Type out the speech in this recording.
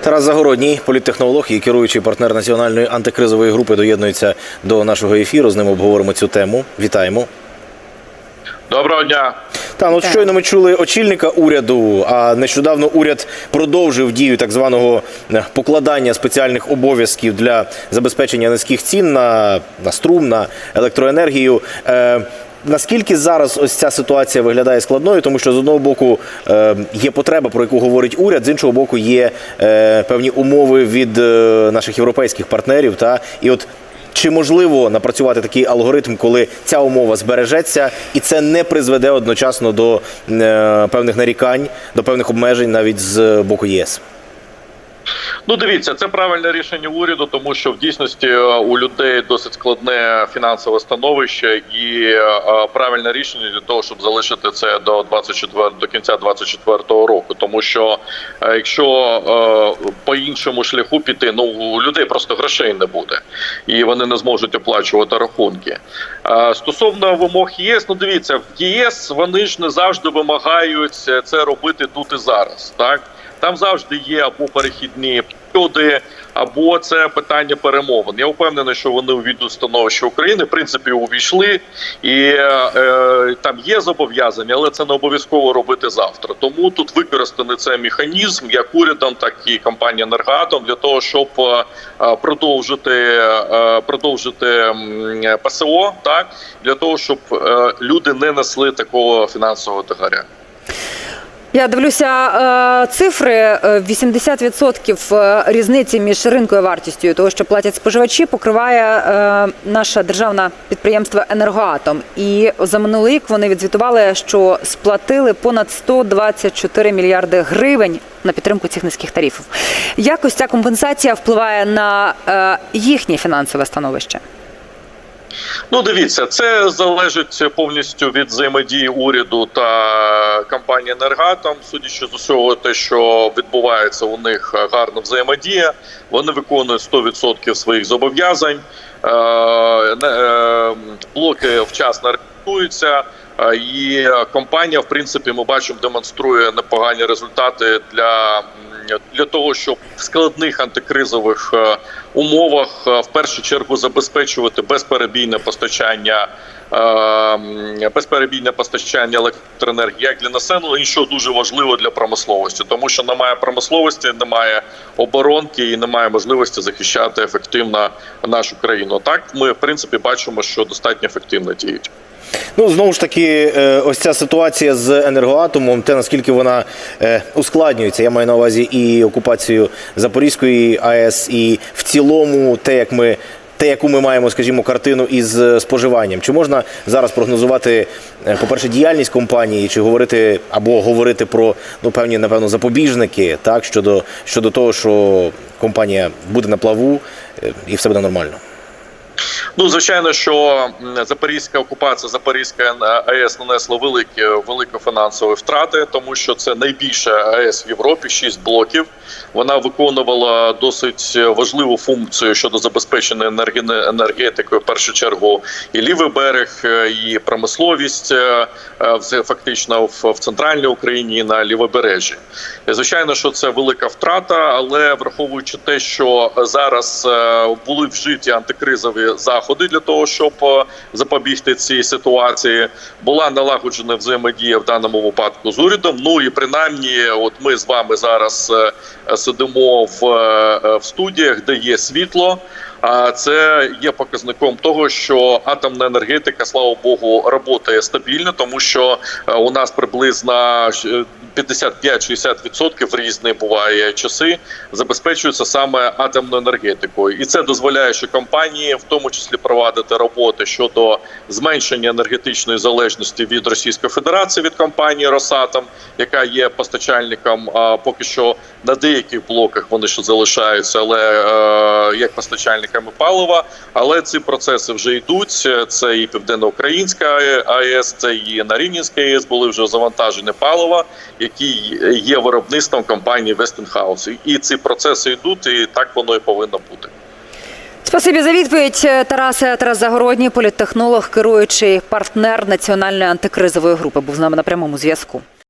Тарас Загородній, політтехнолог і керуючий партнер національної антикризової групи, доєднується до нашого ефіру. З ним обговоримо цю тему. Вітаємо. Доброго дня. Та ну щойно ми чули очільника уряду. А нещодавно уряд продовжив дію так званого е, покладання спеціальних обов'язків для забезпечення низьких цін на, на струм, на електроенергію. Е, Наскільки зараз ось ця ситуація виглядає складною, тому що з одного боку е, є потреба, про яку говорить уряд, з іншого боку, є е, певні умови від е, наших європейських партнерів. Та і от чи можливо напрацювати такий алгоритм, коли ця умова збережеться, і це не призведе одночасно до певних нарікань, до певних обмежень навіть з боку ЄС? Ну, дивіться, це правильне рішення уряду, тому що в дійсності е, у людей досить складне фінансове становище, і е, правильне рішення для того, щоб залишити це до 24, до кінця 24-го року. Тому що е, якщо е, по іншому шляху піти, ну у людей просто грошей не буде, і вони не зможуть оплачувати рахунки. Е, Стосовно вимог ЄС, ну дивіться, в ЄС вони ж не завжди вимагають це робити тут і зараз, так. Там завжди є або перехідні періоди, або це питання перемовин. Я впевнений, що вони увійдуть в становище України. В принципі, увійшли, і е, там є зобов'язання, але це не обов'язково робити завтра. Тому тут використаний цей механізм як урядом, так і компанія «Енергоатом» для того, щоб е, продовжити е, продовжити ПСО, так для того, щоб е, люди не несли такого фінансового тягаря. Я дивлюся е, цифри: Е, 80% е, різниці між ринкою вартістю того, що платять споживачі, покриває е, наше державне підприємство Енергоатом. І за минулий рік вони відзвітували, що сплатили понад 124 мільярди гривень на підтримку цих низьких тарифів. Як ось ця компенсація впливає на е, їхнє фінансове становище? Ну, дивіться, це залежить повністю від взаємодії уряду та компанії «Енергатом». Судячи з усього, те, що відбувається у них гарна взаємодія, вони виконують 100% своїх зобов'язань. Е, е, Блоки вчасно ремонтуються. е, І компанія, в принципі, ми бачимо, демонструє непогані результати для, для того, щоб в складних антикризових е, умовах е, в першу чергу забезпечувати безперебійне постачання. е, Безперебійне постачання електроенергії як для населення, і що дуже важливо для промисловості, тому що немає промисловості, немає оборонки і немає можливості захищати ефективно нашу країну. Так ми в принципі бачимо, що достатньо ефективно діють. Ну знову ж таки, е, ось ця ситуація з енергоатомом, те наскільки вона е, ускладнюється. Я маю на увазі і окупацію Запорізької АЕС, і в цілому те, як ми. Те, яку ми маємо, скажімо, картину із е, споживанням, чи можна зараз прогнозувати, по-перше, діяльність компанії, чи говорити або говорити про ну певні, напевно, запобіжники, так щодо щодо того, що компанія буде на плаву і все буде нормально. Ну, звичайно, що запорізька окупація Запорізька АЕС нанесла великі великі фінансові втрати, тому що це найбільша АЕС в Європі, шість блоків. Вона виконувала досить важливу функцію щодо забезпечення енергетикою. В першу чергу і лівий берег, е, і промисловість е, е, фактично в, центральній Україні і на лівобережжі. Звичайно, що це велика втрата, але враховуючи те, що зараз були вжиті антикризові заходи для того, щоб е, запобігти цій ситуації, була налагоджена взаємодія в даному випадку з урядом. Ну і принаймні, от ми з вами зараз е, сидимо в, е, в студіях, де є світло. А це є показником того, що атомна енергетика, слава Богу, працює стабільно, тому що е, у нас приблизно е, 55-60% в різні буває часи забезпечуються саме атомною енергетикою, і це дозволяє, що компанії, в тому числі, провадити роботи щодо зменшення енергетичної залежності від Російської Федерації від компанії Росатом, яка є постачальником. А поки що на деяких блоках вони ще залишаються, але е, як постачальниками палива. Але ці процеси вже йдуть. Це і Південноукраїнська АЕС, це і Нарінінська АЕС були вже завантажені палива, які є виробництвом компанії Westinghouse. І ці процеси йдуть, і так воно і повинно бути. Спасибі за відповідь, Тарас Тарас Загородній, політтехнолог, керуючий партнер національної антикризової групи, був з нами на прямому зв'язку.